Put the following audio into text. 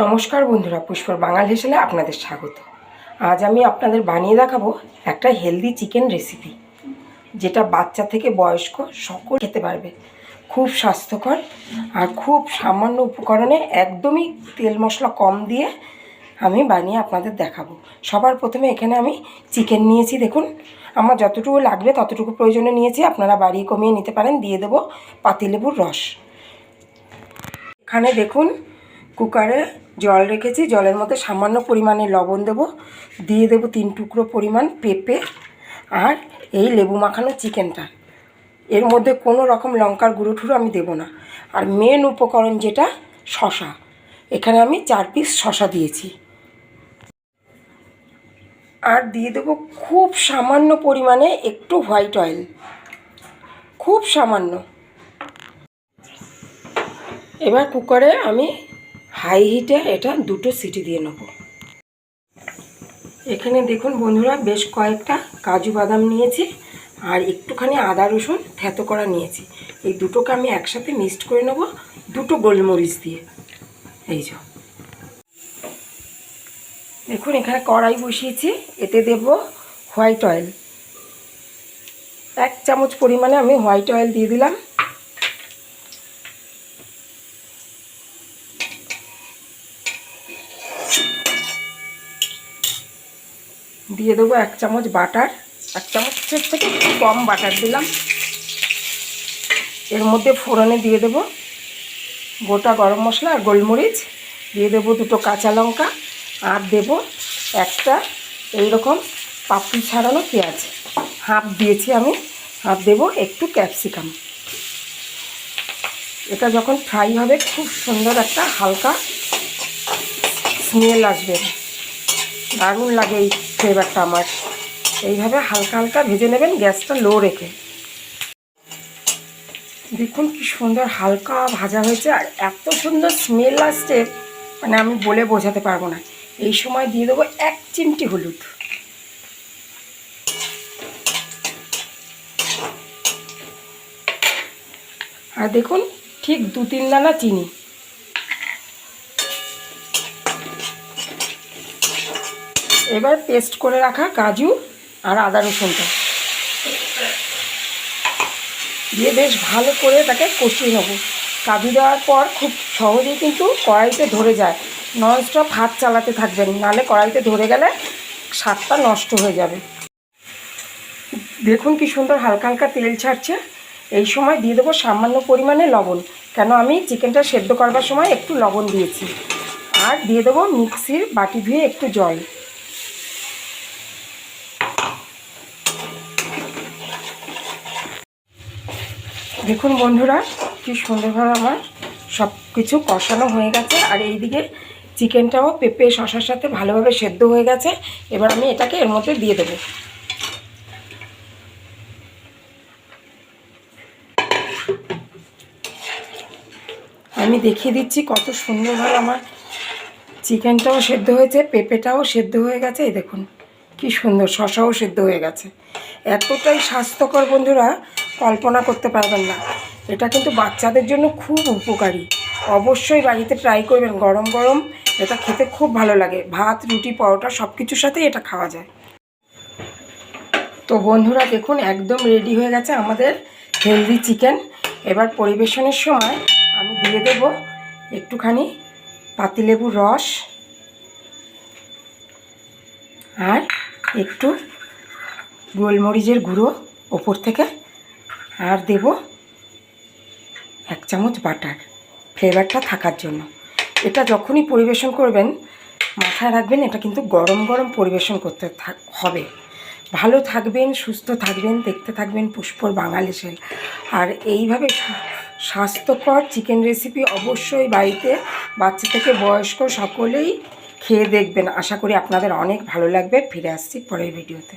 নমস্কার বন্ধুরা, পুষ্পর বাঙাল হেসেলে আপনাদের স্বাগত। আজ আমি আপনাদের বানিয়ে দেখাবো একটা হেলদি চিকেন রেসিপি যেটা বাচ্চা থেকে বয়স্ক সকল খেতে পারবে। খুব স্বাস্থ্যকর আর খুব সামান্য উপকরণে একদমই তেল মশলা কম দিয়ে আমি বানিয়ে আপনাদের দেখাবো। সবার প্রথমে এখানে আমি চিকেন নিয়েছি, দেখুন। আমার যতটুকু লাগবে ততটুকু প্রয়োজনে নিয়েছি, আপনারা বাড়িয়ে কমিয়ে নিতে পারেন, দিয়ে দেবো পাতিলেবুর রস। এখানে দেখুন কুকারে জল রেখেছি, জলের মধ্যে সামান্য পরিমাণে লবণ দেব, দিয়ে দেব তিন টুকরো পরিমাণ পেঁপে আর এই লেবু মাখানো চিকেনটা। এর মধ্যে কোনো রকম লঙ্কার গুঁড়ো ঠুড়ো আমি দেবো না। আর মেন উপকরণ যেটা শশা এখানে আমি চার পিস শশা দিয়েছি। আর দিয়ে দেবো খুব সামান্য পরিমাণে একটু হোয়াইট অয়েল খুব সামান্য। এবার কুকারে আমি হাই হিটে এটা দুটো সিটি দিয়ে নেব। এখানে দেখুন বন্ধুরা, বেশ কয়েকটা কাজু বাদাম নিয়েছি আর একটুখানি আদা রসুন থেতো করা নিয়েছি। এই দুটোকে আমি একসাথে মিক্সড করে নেব, দুটো গোলমরিচ দিয়ে। এই যে। দেখুন, এখানে কড়াই বসিয়েছি, এতে দেব হোয়াইট অয়েল। এক চামচ পরিমাণে আমি হোয়াইট অয়েল দিয়ে দিলাম। দিয়ে দেবো এক চামচ বাটার, এক চামচের থেকে একটু কম বাটার দিলাম। এর মধ্যে ফোড়নে দিয়ে দেবো গোটা গরম মশলা আর গোলমরিচ, দিয়ে দেবো দুটো কাঁচা লঙ্কা, আর দেব একটা এইরকম পাপড়ি ছাড়ানো পেঁয়াজ। হাফ দিয়েছি আমি, হাফ দেব একটু ক্যাপসিকাম। এটা যখন ফ্রাই হবে, খুব সুন্দর একটা হালকা স্মেল আসবে। দারুণ লাগে এই ফ্লেভারটা আমার এইভাবে হালকা হালকা ভেজে নেবেন, গ্যাসটা লো রেখে। দেখুন কি সুন্দর হালকা ভাজা হয়েছে, আর এত সুন্দর স্মেল আসছে মানে আমি বলে বোঝাতে পারব না। এই সময় দিয়ে দেবো এক চিমটি হলুদ। আর দেখুন ঠিক দু তিন দানা চিনি। এবার পেস্ট করে রাখা কাজু আর আদা রসুনটা। দিয়ে বেশ ভালো করে তাকে কষিয়ে নেব। কাজু দেওয়ার পর খুব সহজেই কিন্তু কড়াইতে ধরে যায়। ননস্টপ হাত চালাতে থাকবেন নাহলে কড়াইতে ধরে গেলে স্বাদটা নষ্ট হয়ে যাবে। দেখুন কি সুন্দর হালকা হালকা তেল ছাড়ছে। এই সময় দিয়ে দেবো সামান্য পরিমাণে লবণ, কেন আমি চিকেনটা সেদ্ধ করবার সময় একটু লবণ দিয়েছি। আর দিয়ে দেবো মিক্সির বাটি ধুয়ে একটু জল। দেখুন বন্ধুরা, কি সুন্দরভাবে আমার সব কিছু কষানো হয়ে গেছে। আর এইদিকে চিকেনটাও পেঁপে শশার সাথে ভালোভাবে সেদ্ধ হয়ে গেছে। এবার আমি এটাকে এর মধ্যে দিয়ে দেবো। আমি দেখিয়ে দিচ্ছি কত সুন্দরভাবে আমার চিকেনটাও সেদ্ধ হয়েছে, পেঁপেটাও সেদ্ধ হয়ে গেছে, এই দেখুন। কি সুন্দর, শশাও সেদ্ধ হয়ে গেছে। এতটাই স্বাস্থ্যকর বন্ধুরা, কল্পনা করতে পারবেন না। এটা কিন্তু বাচ্চাদের জন্য খুব উপকারী। অবশ্যই বাড়িতে ট্রাই করবেন, গরম গরম। এটা খেতে খুব ভালো লাগে। ভাত, রুটি, পরোটা সব কিছুর সাথে এটা খাওয়া যায়। তো বন্ধুরা, দেখুন, একদম রেডি হয়ে গেছে আমাদের হেলদি চিকেন এবার পরিবেশনের সময় আমি দিয়ে দেব একটুখানি পাতিলেবুর রস। আর একটু গোলমরিচের গুঁড়ো ওপর থেকে আর দেব এক চামচ বাটার ফ্লেভারটা থাকার জন্য। এটা যখনই পরিবেশন করবেন, মাথায় রাখবেন এটা কিন্তু গরম গরম পরিবেশন করতে হবে। ভালো থাকবেন, সুস্থ থাকবেন, দেখতে থাকবেন পুষ্পর বাঙালি সেল আর এইভাবে স্বাস্থ্যকর চিকেন রেসিপি অবশ্যই বাড়িতে বাচ্চা থেকে বয়স্ক সকলেই খেয়ে দেখবেন। আশা করি আপনাদের অনেক ভালো লাগবে। ফিরে আসছি পরের ভিডিওতে।